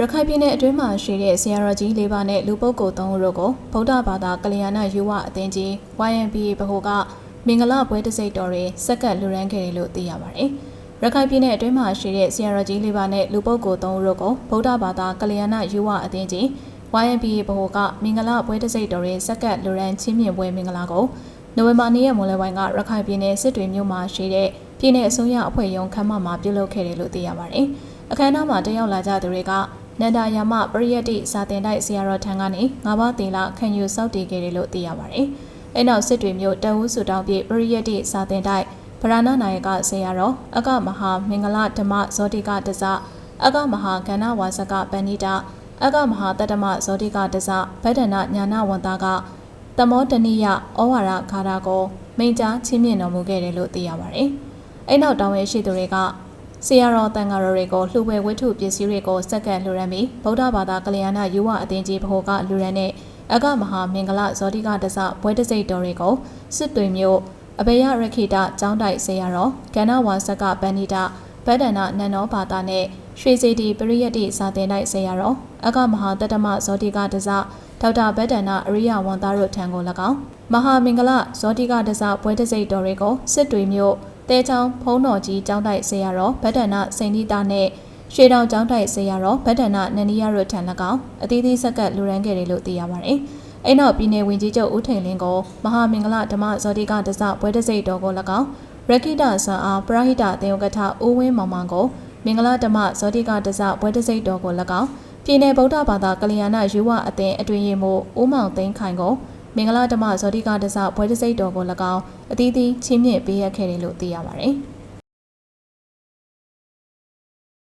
ရခိုင်ပြည်နယ်အတွင်းမှာရှိတဲ့ဆရာတော်ကြီးလေးပါးနဲ့လူပုဂ္ဂိုလ်၃ဦးတို့ကိုဗုဒ္ဓဘာသာကလျာဏယူဝအသင်းကြီး YMBA ဗဟိုကမင်္ဂလာပွဲတစိတ်တော်တွေစက္ကန့်လူရန်ခဲ့တယ်လို့သိရပါတယ်။ရခိုင်ပြည်နယ်အတွင်းမှာရှိတဲ့ဆရာတော်ကြီးလေးပါးနဲ့လူပုဂ္ဂိုလ်၃ဦးတို့ကိုဗုဒ္ဓဘာသာကလျာဏယူဝအသင်းကြီး YMBA ဗဟိုကမင်္ဂလာပွဲတစိတ်တော်တွေစက္ကန့်လူရန်ချင်းမြင့်ပွဲမင်္ဂလာကိုနိုဝင်ဘာ၂ရက်မွန်လယ်ပိုင်းကရခိုင်ပြည်နယ်စစ်တွေမြို့မှာရှိတဲ့ပြည်내အစိုးရအဖွဲ့ရုံးခန်းမမှာပြုလုပ်ခဲ့တယ်လို့သိရပါတယ်။အခမ်းအနားမှာတက်ရောက်လာကြသူတွေက နန္ဒာယာမပရိယတ္တိစာတင်တိုက်ဆရာတော်ထံကနေငါးပါးသီလခံယူစောင့်တည်ခဲ့တယ်လို့သိရပါတယ်။အဲနောက်စစ်တွေမျိုးတဝူးစုတောင်းပြပရိယတ္တိစာတင်တိုက်ဗရဏနာယကဆရာတော်အကမဟာမင်္ဂလဓမ္မဇောတိကတဇအကမဟာကဏ္ဍဝါစကပဏိတာအကမဟာတတ္တမဇောတိကတဇဗဒ္ဒနာညာနာဝန္တာကတမောတနိယဩဝါဒခါရာကိုမိန့်ကြားချင်းမြင့်တော်မူခဲ့တယ်လို့သိရပါတယ်။အဲနောက်တောင်းဝဲရှိသူတွေက ဆရာတော်တန်ဃာတော်တွေကိုလှူပွဲဝတ္ထုပစ္စည်းတွေကိုစက္ကန့်လှူရမ်းပြီးဗုဒ္ဓဘာသာကလျာဏယူဝအသင်းကြီးဗဟိုကလှူရမ်းတဲ့အကမဟာမင်္ဂလဇောတိကတစဘွဲတစိတ်တော်တွေကိုစစ်တွေမျိုးအဘေယရခိတကျောင်းတိုက်ဆရာတော်ကန္နဝါစကပဏိတဗဒ္ဒနာနန္နောဘာသာနဲ့ရွှေစီတီပရိယတ္တိစာတင်တိုက်ဆရာတော်အကမဟာတတ္တမဇောတိကတစဒေါက်တာဗဒ္ဒနာအရိယဝန်သားတို့ထံကို၎င်းမဟာမင်္ဂလဇောတိကတစဘွဲတစိတ်တော်တွေကိုစစ်တွေမျိုး တဲချောင်းဖုံးတော်ကြီးကျောင်းတိုက်ဆရာတော်ဗဒ္ဒနာစိန်တိတာနဲ့ရွှေတောင်ကျောင်းတိုက်ဆရာတော်ဗဒ္ဒနာနန္ဒီယတို့ထံ၎င်းအသီးသီးဆက်ကပ်လူရန်ခဲ့တယ်လို့သိရပါတယ်။အဲ့နောက်ပြည်내ဝင်ကြီးချုပ်ဦးထိန်လင်းကိုမဟာမင်္ဂလဓမ္မဇောတိကတစဘွဲတစိတ်တော်ကို၎င်းရခိတဆန်အားပရဟိတသေယကထဦးဝင်းမောင်မောင်ကိုမင်္ဂလဓမ္မဇောတိကတစဘွဲတစိတ်တော်ကို၎င်းပြည်내ဗုဒ္ဓဘာသာကလျာဏယူဝအသင်းအတွင်ရမို့ဦးမောင်သိန်းခိုင်ကို မင်္ဂလာဓမ္မဇောတိကတစဘွဲတစိတ်တော်ကို၎င်းအသီးသီးချင်းမြင့်ပေးရခဲ့တယ်လို့သိရပါတယ်။